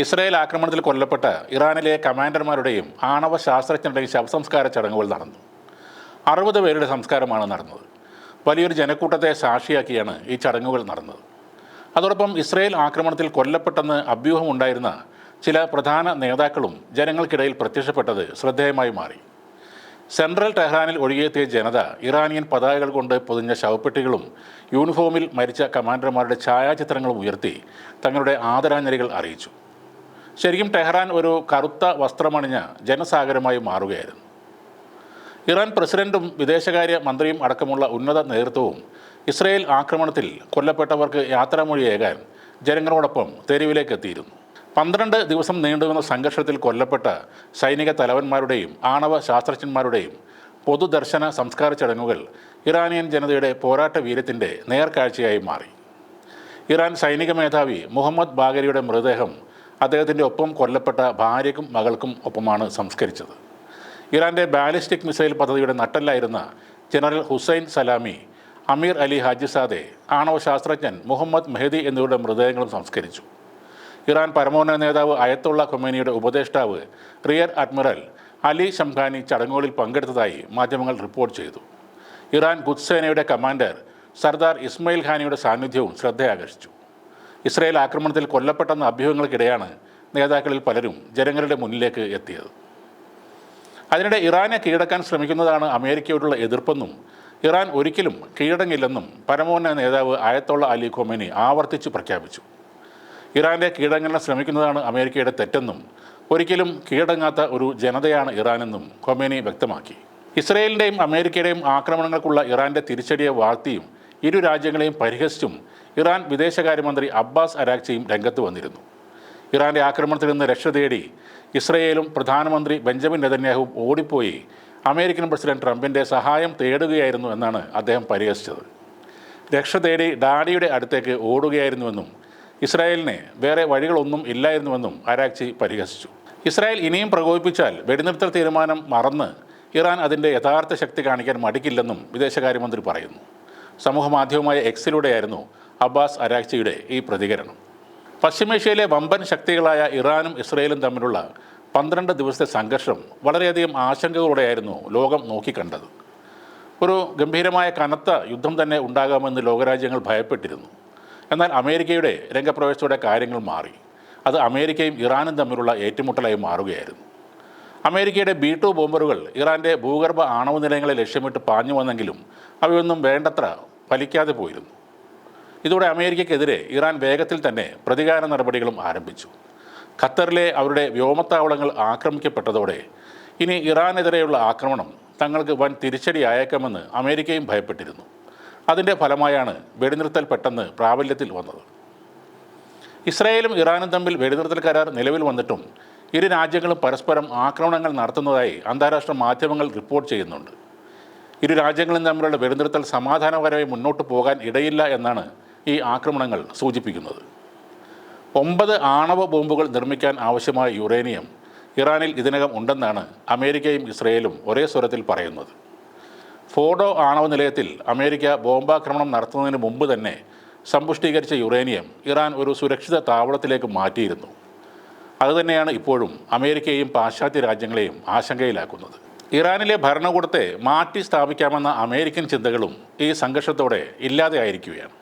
Israel ആക്രമണത്തിൽ കൊല്ലപ്പെട്ട ഇറാനിലെ കമാൻഡർമാരുടെയും ആണവ ശാസ്ത്രജ്ഞരുടെയും ശവസംസ്കാര ചടങ്ങുകൾ നടന്നു. അറുപത് പേരുടെ സംസ്കാരമാണ് നടന്നത്. വലിയൊരു ജനക്കൂട്ടത്തെ സാക്ഷിയാക്കിയാണ് ഈ ചടങ്ങുകൾ നടന്നത്. അതോടൊപ്പം ഇസ്രായേൽ ആക്രമണത്തിൽ കൊല്ലപ്പെട്ടെന്ന് അഭ്യൂഹമുണ്ടായിരുന്ന ചില പ്രധാന നേതാക്കളും ജനങ്ങൾക്കിടയിൽ പ്രത്യക്ഷപ്പെട്ടത് ശ്രദ്ധേയമായി മാറി. സെൻട്രൽ ടെഹ്റാനിൽ ഒഴുകിയെത്തിയ ജനത ഇറാനിയൻ പതാകകൾ കൊണ്ട് പൊതിഞ്ഞ ശവപ്പെട്ടികളും യൂണിഫോമിൽ മരിച്ച കമാൻഡർമാരുടെ ഛായാചിത്രങ്ങളും ഉയർത്തി തങ്ങളുടെ ആദരാഞ്ജലികൾ അറിയിച്ചു. ശരിക്കും ടെഹ്റാൻ ഒരു കറുത്ത വസ്ത്രമണിഞ്ഞ ജനസാഗരമായി മാറുകയായിരുന്നു. ഇറാൻ പ്രസിഡന്റും വിദേശകാര്യ മന്ത്രിയും അടക്കമുള്ള ഉന്നത നേതൃത്വവും ഇസ്രയേൽ ആക്രമണത്തിൽ കൊല്ലപ്പെട്ടവർക്ക് യാത്രാമൊഴിയേകാൻ ജനങ്ങളോടൊപ്പം തെരുവിലേക്ക് എത്തിയിരുന്നു. പന്ത്രണ്ട് ദിവസം നീണ്ടുനിന്ന സംഘർഷത്തിൽ കൊല്ലപ്പെട്ട സൈനിക തലവന്മാരുടെയും ആണവ ശാസ്ത്രജ്ഞന്മാരുടെയും പൊതുദർശന സംസ്കാര ചടങ്ങുകൾ ഇറാനിയൻ ജനതയുടെ പോരാട്ട വീര്യത്തിന്റെ നേർക്കാഴ്ചയായി മാറി. ഇറാൻ സൈനിക മേധാവി മുഹമ്മദ് ബാഗരിയുടെ മൃതദേഹം അദ്ദേഹത്തിന്റെ ഒപ്പം കൊല്ലപ്പെട്ട ഭാര്യയ്ക്കും മകൾക്കും ഒപ്പമാണ് സംസ്കരിച്ചത്. ഇറാന്റെ ബാലിസ്റ്റിക് മിസൈൽ പദ്ധതിയുടെ നട്ടല്ലായിരുന്ന general Hussain Salami Amir Ali Hajizadeh ആണവ ശാസ്ത്രജ്ഞൻ മുഹമ്മദ് മെഹദി എന്നിവരുടെ മൃതദേഹങ്ങളും സംസ്കരിച്ചു. ഇറാൻ പരമോന്നത നേതാവ് അയത്തുള്ള ഖൊമേനിയുടെ ഉപദേഷ്ടാവ് റിയർ അഡ്മിറൽ അലി ഷംഖാനി ചടങ്ങുകളിൽ പങ്കെടുത്തതായി മാധ്യമങ്ങൾ റിപ്പോർട്ട് ചെയ്തു. ഇറാൻ ഗുദ്സേനയുടെ കമാൻഡർ സർദാർ ഇസ്മയിൽ ഖാനിയുടെ സാന്നിധ്യവും ശ്രദ്ധയാകർഷിച്ചു. ഇസ്രായേൽ ആക്രമണത്തിൽ കൊല്ലപ്പെട്ടെന്ന അഭ്യൂഹങ്ങൾക്കിടെയാണ് നേതാക്കളിൽ പലരും ജനങ്ങളുടെ മുന്നിലേക്ക് എത്തിയത്. അതിനിടെ ഇറാനെ കീഴടക്കാൻ ശ്രമിക്കുന്നതാണ് അമേരിക്കയോടുള്ള എതിർപ്പെന്നും ഇറാൻ ഒരിക്കലും കീഴടങ്ങില്ലെന്നും പരമോന്ന നേതാവ് ആയത്തുള്ള അലി ഖൊമേനി ആവർത്തിച്ച് പ്രഖ്യാപിച്ചു. ഇറാന്റെ കീഴടങ്ങാൻ ശ്രമിക്കുന്നതാണ് അമേരിക്കയുടെ തെറ്റെന്നും ഒരിക്കലും കീഴടങ്ങാത്ത ഒരു ജനതയാണ് ഇറാനെന്നും ഖൊമേനി വ്യക്തമാക്കി. ഇസ്രയേലിന്റെയും അമേരിക്കയുടെയും ആക്രമണങ്ങൾക്കുള്ള ഇറാന്റെ തിരിച്ചടിയെ വാഴ്ത്തിയും ഇരു രാജ്യങ്ങളെയും പരിഹസിച്ചും ഇറാൻ വിദേശകാര്യമന്ത്രി അബ്ബാസ് അരാക്ചിയും രംഗത്ത് വന്നിരുന്നു. ഇറാന്റെ ആക്രമണത്തിൽ നിന്ന് രക്ഷ തേടി ഇസ്രയേലും പ്രധാനമന്ത്രി ബെഞ്ചമിൻ നെതന്യാഹുവും ഓടിപ്പോയി അമേരിക്കൻ പ്രസിഡന്റ് ട്രംപിന്റെ സഹായം തേടുകയായിരുന്നു എന്നാണ് അദ്ദേഹം പരിഹസിച്ചത്. രക്ഷ തേടി ഡാഡിയുടെ അടുത്തേക്ക് ഓടുകയായിരുന്നുവെന്നും ഇസ്രായേലിന് വേറെ വഴികളൊന്നും ഇല്ലായിരുന്നുവെന്നും അരാക്ചി പരിഹസിച്ചു. ഇസ്രായേൽ ഇനിയും പ്രകോപിപ്പിച്ചാൽ വെടിനിർത്തൽ തീരുമാനം മറന്ന് ഇറാൻ അതിന്റെ യഥാർത്ഥ ശക്തി കാണിക്കാൻ മടിക്കില്ലെന്നും വിദേശകാര്യമന്ത്രി പറയുന്നു. സമൂഹമാധ്യമമായ എക്സിലൂടെയായിരുന്നു അബ്ബാസ് അരാക്ചിയുടെ ഈ പ്രതികരണം. പശ്ചിമേഷ്യയിലെ വമ്പൻ ശക്തികളായ ഇറാനും ഇസ്രയേലും തമ്മിലുള്ള പന്ത്രണ്ട് ദിവസത്തെ സംഘർഷം വളരെയധികം ആശങ്കകളോടെയായിരുന്നു ലോകം നോക്കിക്കണ്ടത്. ഒരു ഗംഭീരമായ കനത്ത യുദ്ധം തന്നെ ഉണ്ടാകാമെന്ന് ലോകരാജ്യങ്ങൾ ഭയപ്പെട്ടിരുന്നു. എന്നാൽ അമേരിക്കയുടെ രംഗപ്രവേശത്തോടെ കാര്യങ്ങൾ മാറി. അത് അമേരിക്കയും ഇറാനും തമ്മിലുള്ള ഏറ്റുമുട്ടലായി മാറുകയായിരുന്നു. അമേരിക്കയുടെ ബി ടു ബോംബറുകൾ ഇറാന്റെ ഭൂഗർഭ ആണവ നിലയങ്ങളെ ലക്ഷ്യമിട്ട് പാഞ്ഞു വന്നെങ്കിലും അവയൊന്നും വേണ്ടത്ര ഫലിക്കാതെ പോയിരുന്നു. ഇതോടെ അമേരിക്കയ്ക്കെതിരെ ഇറാൻ വേഗത്തിൽ തന്നെ പ്രതികാര നടപടികളും ആരംഭിച്ചു. ഖത്തറിലെ അവരുടെ വ്യോമത്താവളങ്ങൾ ആക്രമിക്കപ്പെട്ടതോടെ ഇനി ഇറാനെതിരെയുള്ള ആക്രമണം തങ്ങൾക്ക് വൻ തിരിച്ചടിയായേക്കാമെന്ന് അമേരിക്കയും ഭയപ്പെട്ടിരുന്നു. അതിന്റെ ഫലമായാണ് വെടിനിർത്തൽ പെട്ടെന്ന് പ്രാബല്യത്തിൽ വന്നത്. ഇസ്രായേലും ഇറാനും തമ്മിൽ വെടിനിർത്തൽ കരാർ നിലവിൽ വന്നിട്ടും ഇരു രാജ്യങ്ങളും പരസ്പരം ആക്രമണങ്ങൾ നടത്തുന്നതായി അന്താരാഷ്ട്ര മാധ്യമങ്ങൾ റിപ്പോർട്ട് ചെയ്യുന്നുണ്ട്. ഇരു രാജ്യങ്ങളും തമ്മിലുള്ള വെടിനിർത്തൽ സമാധാനപരമായി മുന്നോട്ട് പോകാൻ ഇടയില്ല എന്നാണ് ഈ ആക്രമണങ്ങൾ സൂചിപ്പിക്കുന്നത്. ഒമ്പത് ആണവ ബോംബുകൾ നിർമ്മിക്കാൻ ആവശ്യമായ യുറേനിയം ഇറാനിൽ ഇതിനകം ഉണ്ടെന്നാണ് അമേരിക്കയും ഇസ്രയേലും ഒരേ സ്വരത്തിൽ പറയുന്നത്. ഫോഡോ ആണവ നിലയത്തിൽ അമേരിക്ക ബോംബാക്രമണം നടത്തുന്നതിന് മുമ്പ് തന്നെ സമ്പുഷ്ടീകരിച്ച യുറേനിയം ഇറാൻ ഒരു സുരക്ഷിത താവളത്തിലേക്ക് മാറ്റിയിരുന്നു. അതുതന്നെയാണ് ഇപ്പോഴും അമേരിക്കയെയും പാശ്ചാത്യ രാജ്യങ്ങളെയും ആശങ്കയിലാക്കുന്നത്. ഇറാനിലെ ഭരണകൂടത്തെ മാറ്റി സ്ഥാപിക്കാമെന്ന അമേരിക്കൻ ചിന്തകളും ഈ സംഘർഷത്തോടെ ഇല്ലാതെ ആയിരിക്കുകയാണ്